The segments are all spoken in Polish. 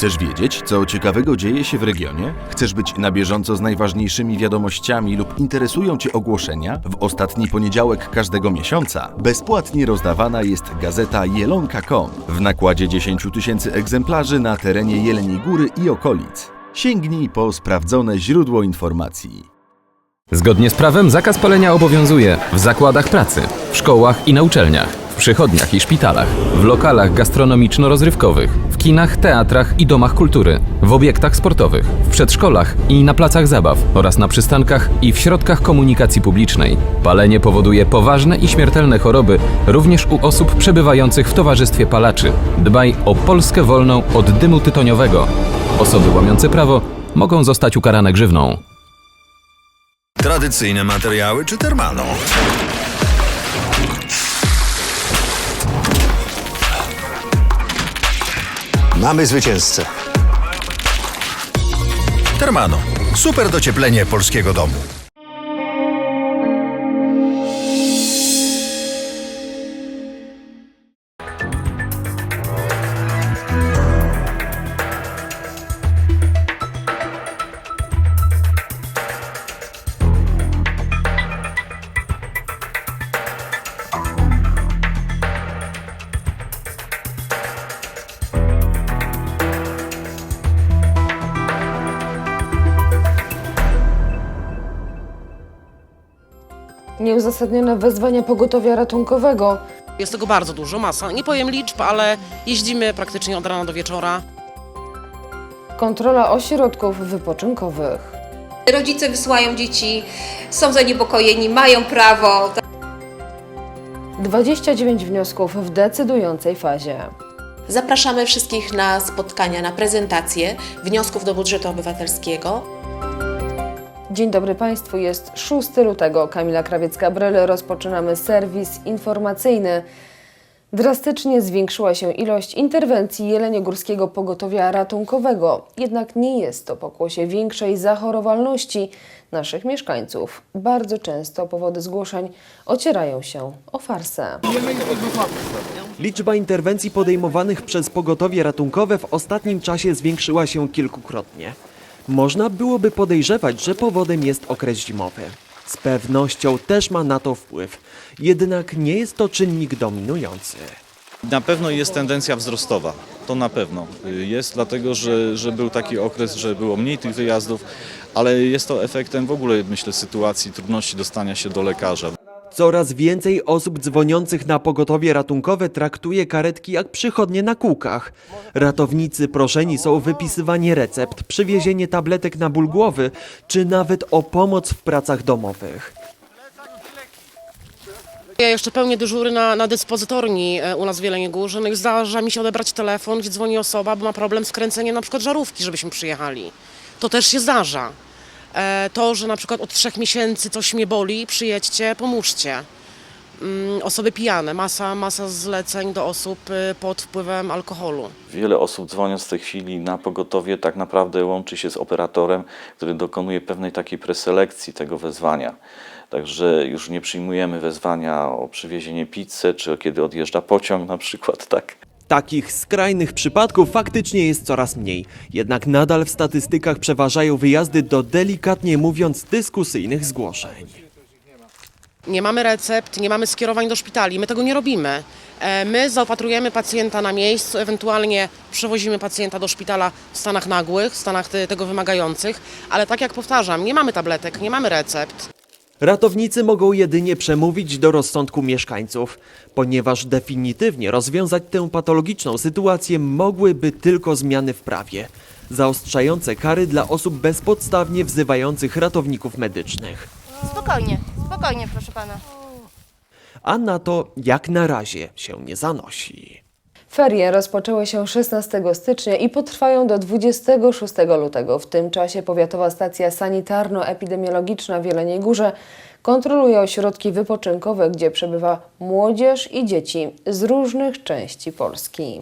Chcesz wiedzieć, co ciekawego dzieje się w regionie? Chcesz być na bieżąco z najważniejszymi wiadomościami lub interesują Cię ogłoszenia? W ostatni poniedziałek każdego miesiąca bezpłatnie rozdawana jest gazeta Jelonka.com w nakładzie 10 tysięcy egzemplarzy na terenie Jeleniej Góry i okolic. Sięgnij po sprawdzone źródło informacji. Zgodnie z prawem zakaz palenia obowiązuje w zakładach pracy, w szkołach i na uczelniach, przychodniach i szpitalach, w lokalach gastronomiczno-rozrywkowych, w kinach, teatrach i domach kultury, w obiektach sportowych, w przedszkolach i na placach zabaw oraz na przystankach i w środkach komunikacji publicznej. Palenie powoduje poważne i śmiertelne choroby również u osób przebywających w towarzystwie palaczy. Dbaj o Polskę wolną od dymu tytoniowego. Osoby łamiące prawo mogą zostać ukarane grzywną. Tradycyjne materiały czy termano? Mamy zwycięzcę. Termano. Super docieplenie polskiego domu. Nieuzasadnione wezwania pogotowia ratunkowego. Jest tego bardzo dużo, masa. Nie powiem liczb, ale jeździmy praktycznie od rana do wieczora. Kontrola ośrodków wypoczynkowych. Rodzice wysyłają dzieci, są zaniepokojeni, mają prawo. 29 wniosków w decydującej fazie. Zapraszamy wszystkich na spotkania, na prezentację wniosków do budżetu obywatelskiego. Dzień dobry Państwu, jest 6 lutego. Kamila Krawiecka-Brele, rozpoczynamy serwis informacyjny. Drastycznie zwiększyła się ilość interwencji jeleniogórskiego pogotowia ratunkowego, jednak nie jest to pokłosie większej zachorowalności naszych mieszkańców. Bardzo często powody zgłoszeń ocierają się o farsę. Liczba interwencji podejmowanych przez pogotowie ratunkowe w ostatnim czasie zwiększyła się kilkukrotnie. Można byłoby podejrzewać, że powodem jest okres zimowy. Z pewnością też ma na to wpływ, jednak nie jest to czynnik dominujący. Na pewno jest tendencja wzrostowa, to na pewno jest, dlatego że, że był taki okres, że było mniej tych wyjazdów, ale jest to efektem w ogóle, myślę, sytuacji trudności dostania się do lekarza. Coraz więcej osób dzwoniących na pogotowie ratunkowe traktuje karetki jak przychodnie na kółkach. Ratownicy proszeni są o wypisywanie recept, przywiezienie tabletek na ból głowy, czy nawet o pomoc w pracach domowych. Ja jeszcze pełnię dyżury na, na dyspozytorni e, u nas w Jeleniej Górze. No i zdarza mi się odebrać telefon, gdzie dzwoni osoba, bo ma problem z kręceniem na przykład żarówki, żebyśmy przyjechali. To też się zdarza. E, To, że na przykład od trzech miesięcy coś mnie boli, przyjedźcie, pomóżcie. Mm, Osoby pijane, masa, masa zleceń do osób y, pod wpływem alkoholu. Wiele osób dzwoniąc w tej chwili na pogotowie tak naprawdę łączy się z operatorem, który dokonuje pewnej takiej preselekcji tego wezwania. Także już nie przyjmujemy wezwania o przywiezienie pizzy, czy kiedy odjeżdża pociąg na przykład, tak? Takich skrajnych przypadków faktycznie jest coraz mniej, jednak nadal w statystykach przeważają wyjazdy do delikatnie mówiąc dyskusyjnych zgłoszeń. Nie mamy recept, nie mamy skierowań do szpitali, my tego nie robimy. E, My zaopatrujemy pacjenta na miejscu, ewentualnie przewozimy pacjenta do szpitala w stanach nagłych, w stanach te- tego wymagających, ale tak jak powtarzam, nie mamy tabletek, nie mamy recept. Ratownicy mogą jedynie przemówić do rozsądku mieszkańców, ponieważ definitywnie rozwiązać tę patologiczną sytuację mogłyby tylko zmiany w prawie, zaostrzające kary dla osób bezpodstawnie wzywających ratowników medycznych. Spokojnie, spokojnie, proszę pana. A na to jak na razie się nie zanosi. Ferie rozpoczęły się 16 stycznia i potrwają do 26 lutego. W tym czasie Powiatowa Stacja Sanitarno-Epidemiologiczna w Jeleniej Górze kontroluje ośrodki wypoczynkowe, gdzie przebywa młodzież i dzieci z różnych części Polski.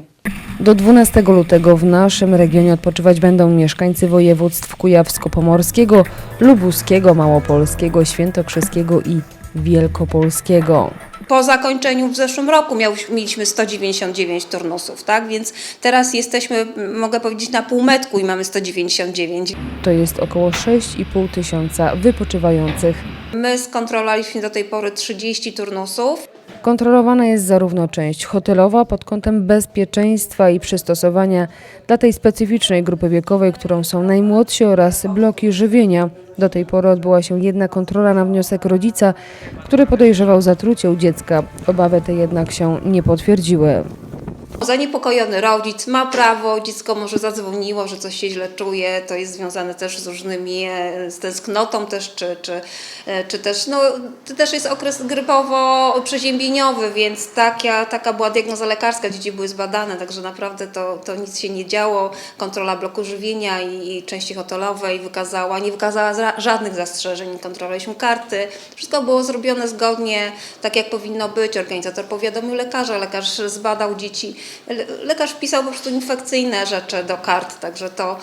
Do 12 lutego w naszym regionie odpoczywać będą mieszkańcy województw kujawsko-pomorskiego, lubuskiego, małopolskiego, świętokrzyskiego i wielkopolskiego. Po zakończeniu w zeszłym roku miał, mieliśmy 199 turnusów, tak? Więc teraz jesteśmy, mogę powiedzieć, na półmetku i mamy 199. To jest około 6,5 tysiąca wypoczywających. My skontrolowaliśmy do tej pory 30 turnusów. Kontrolowana jest zarówno część hotelowa pod kątem bezpieczeństwa i przystosowania dla tej specyficznej grupy wiekowej, którą są najmłodsi oraz bloki żywienia. Do tej pory odbyła się jedna kontrola na wniosek rodzica, który podejrzewał zatrucie u dziecka. Obawy te jednak się nie potwierdziły. Zaniepokojony rodzic ma prawo, dziecko może zadzwoniło, że coś się źle czuje, to jest związane też z różnymi, e, z tęsknotą też, czy, czy, e, czy też, no to też jest okres grypowo-przeziębieniowy, więc taka, taka była diagnoza lekarska, dzieci były zbadane, także naprawdę to, to nic się nie działo. Kontrola bloku żywienia i, i części hotelowej wykazała, nie wykazała żadnych zastrzeżeń, kontrolowaliśmy karty, wszystko było zrobione zgodnie, tak jak powinno być, organizator powiadomił lekarza, lekarz zbadał dzieci, lekarz wpisał po prostu infekcyjne rzeczy do kart, także to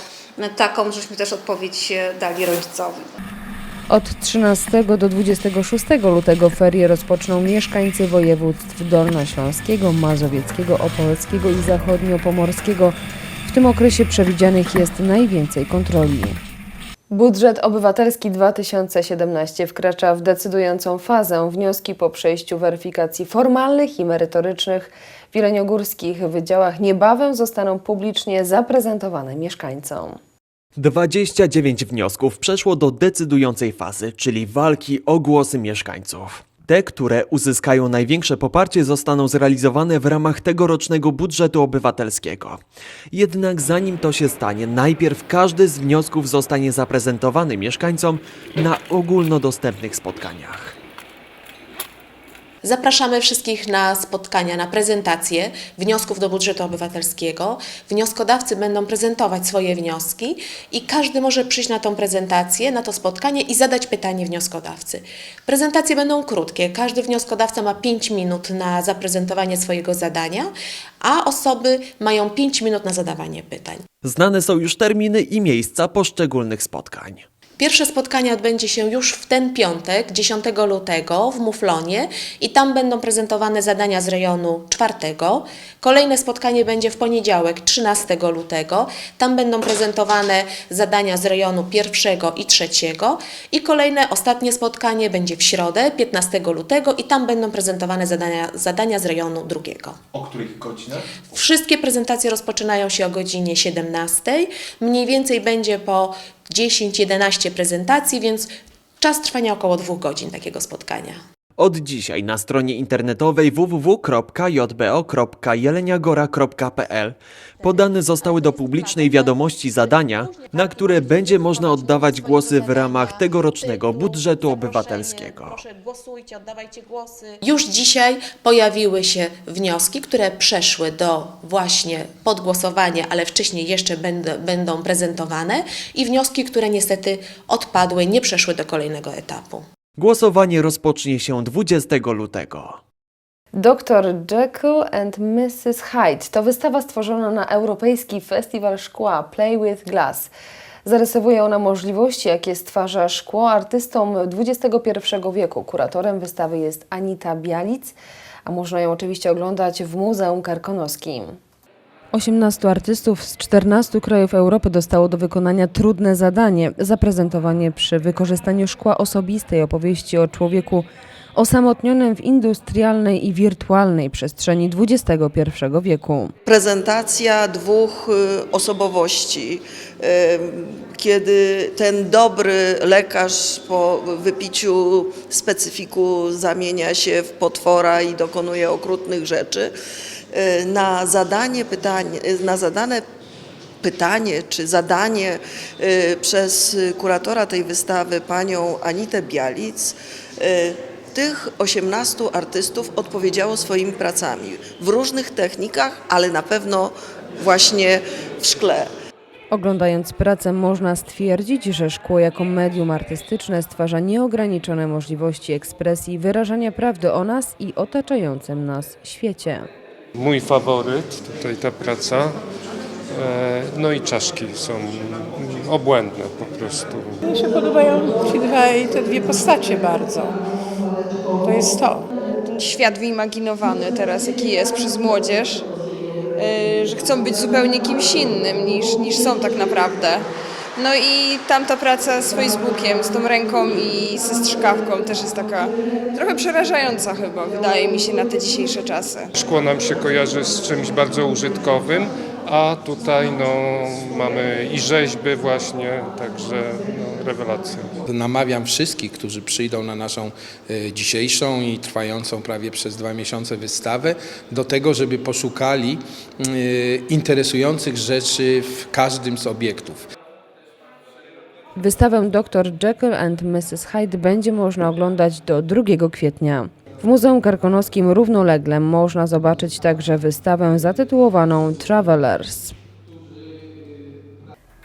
taką żeśmy też odpowiedź e, dali rodzicowi. Od 13 do 26 lutego ferie rozpoczną mieszkańcy województw dolnośląskiego, mazowieckiego, opolskiego i zachodniopomorskiego. W tym okresie przewidzianych jest najwięcej kontroli. Budżet obywatelski 2017 wkracza w decydującą fazę. Wnioski po przejściu weryfikacji formalnych i merytorycznych w jeleniogórskich wydziałach niebawem zostaną publicznie zaprezentowane mieszkańcom. 29 wniosków przeszło do decydującej fazy, czyli walki o głosy mieszkańców. Te, które uzyskają największe poparcie, zostaną zrealizowane w ramach tegorocznego budżetu obywatelskiego. Jednak zanim to się stanie, najpierw każdy z wniosków zostanie zaprezentowany mieszkańcom na ogólnodostępnych spotkaniach. Zapraszamy wszystkich na spotkania, na prezentacje wniosków do budżetu obywatelskiego. Wnioskodawcy będą prezentować swoje wnioski i każdy może przyjść na tą prezentację, na to spotkanie i zadać pytanie wnioskodawcy. Prezentacje będą krótkie. Każdy wnioskodawca ma 5 minut na zaprezentowanie swojego zadania, a osoby mają 5 minut na zadawanie pytań. Znane są już terminy i miejsca poszczególnych spotkań. Pierwsze spotkanie odbędzie się już w ten piątek, 10 lutego w Muflonie i tam będą prezentowane zadania z rejonu czwartego. Kolejne spotkanie będzie w poniedziałek, 13 lutego. Tam będą prezentowane zadania z rejonu pierwszego i trzeciego. I kolejne, ostatnie spotkanie będzie w środę, 15 lutego i tam będą prezentowane zadania, zadania z rejonu drugiego. O których godzinach? Wszystkie prezentacje rozpoczynają się o godzinie 17. Mniej więcej będzie po 10-11 prezentacji, więc czas trwania około dwóch godzin takiego spotkania. Od dzisiaj na stronie internetowej www.jbo.jeleniagora.pl podane zostały do publicznej wiadomości zadania, na które będzie można oddawać głosy w ramach tegorocznego budżetu obywatelskiego. Już dzisiaj pojawiły się wnioski, które przeszły do właśnie podgłosowania, ale wcześniej jeszcze będą prezentowane i wnioski, które niestety odpadły, nie przeszły do kolejnego etapu. Głosowanie rozpocznie się 20 lutego. Dr Jekyll and Mrs. Hyde to wystawa stworzona na Europejski Festiwal Szkła Play with Glass. Zarysowuje ona możliwości, jakie stwarza szkło artystom XXI wieku. Kuratorem wystawy jest Anita Bialic, a można ją oczywiście oglądać w Muzeum Karkonoskim. 18 artystów z 14 krajów Europy dostało do wykonania trudne zadanie zaprezentowanie przy wykorzystaniu szkła osobistej opowieści o człowieku osamotnionym w industrialnej i wirtualnej przestrzeni XXI wieku. prezentacja dwóch y, osobowości, y, kiedy ten dobry lekarz po wypiciu specyfiku zamienia się w potwora i dokonuje okrutnych rzeczy, na zadanie pytanie, na zadane pytanie czy zadanie y, przez kuratora tej wystawy, panią Anitę Bialic, y, tych 18 artystów odpowiedziało swoimi pracami w różnych technikach, ale na pewno właśnie w szkle. Oglądając pracę można stwierdzić, że szkło jako medium artystyczne stwarza nieograniczone możliwości ekspresji i wyrażania prawdy o nas i otaczającym nas świecie. Mój faworyt, tutaj ta praca. E, No i czaszki są obłędne po prostu. Mi się podobają ci dwaj, te dwie postacie bardzo. To jest to. świat wyimaginowany teraz, jaki jest przez młodzież, y, że chcą być zupełnie kimś innym niż, niż są tak naprawdę. No i tamta praca z Facebookiem, z tą ręką i ze strzykawką też jest taka trochę przerażająca chyba, wydaje mi się, na te dzisiejsze czasy. Szkło nam się kojarzy z czymś bardzo użytkowym, a tutaj no, mamy i rzeźby właśnie, także no, rewelacja. Namawiam wszystkich, którzy przyjdą na naszą e, dzisiejszą i trwającą prawie przez dwa miesiące wystawę, do tego, żeby poszukali e, interesujących rzeczy w każdym z obiektów. Wystawę Dr. Jekyll and Mrs. Hyde będzie można oglądać do 2 kwietnia. W Muzeum Karkonoskim równolegle można zobaczyć także wystawę zatytułowaną Travelers.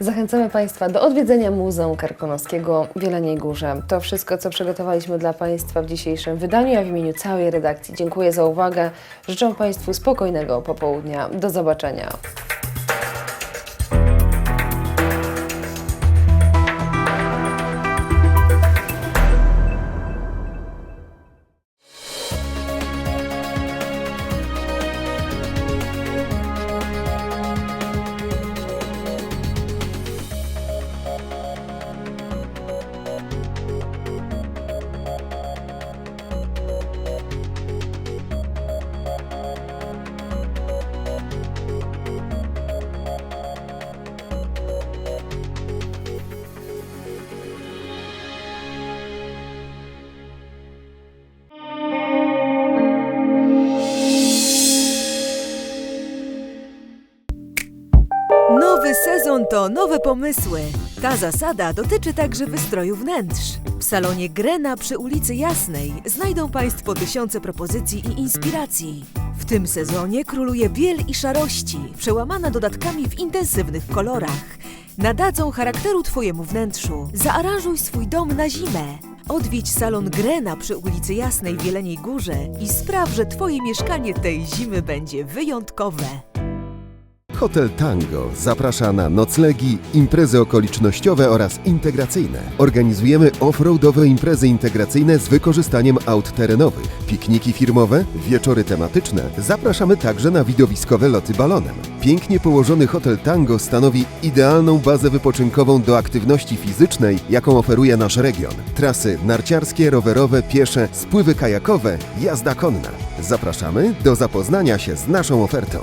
Zachęcamy Państwa do odwiedzenia Muzeum Karkonoskiego w Jeleniej Górze. To wszystko, co przygotowaliśmy dla Państwa w dzisiejszym wydaniu. Ja w imieniu całej redakcji dziękuję za uwagę. Życzę Państwu spokojnego popołudnia. Do zobaczenia. To nowe pomysły. Ta zasada dotyczy także wystroju wnętrz. W salonie Grena przy ulicy Jasnej znajdą Państwo tysiące propozycji i inspiracji. W tym sezonie króluje biel i szarości, przełamana dodatkami w intensywnych kolorach. Nadadzą charakteru Twojemu wnętrzu. Zaaranżuj swój dom na zimę. Odwiedź salon Grena przy ulicy Jasnej w Jeleniej Górze i spraw, że Twoje mieszkanie tej zimy będzie wyjątkowe. Hotel Tango zaprasza na noclegi, imprezy okolicznościowe oraz integracyjne. Organizujemy off-roadowe imprezy integracyjne z wykorzystaniem aut terenowych, pikniki firmowe, wieczory tematyczne. Zapraszamy także na widowiskowe loty balonem. Pięknie położony Hotel Tango stanowi idealną bazę wypoczynkową do aktywności fizycznej, jaką oferuje nasz region. Trasy narciarskie, rowerowe, piesze, spływy kajakowe, jazda konna. Zapraszamy do zapoznania się z naszą ofertą.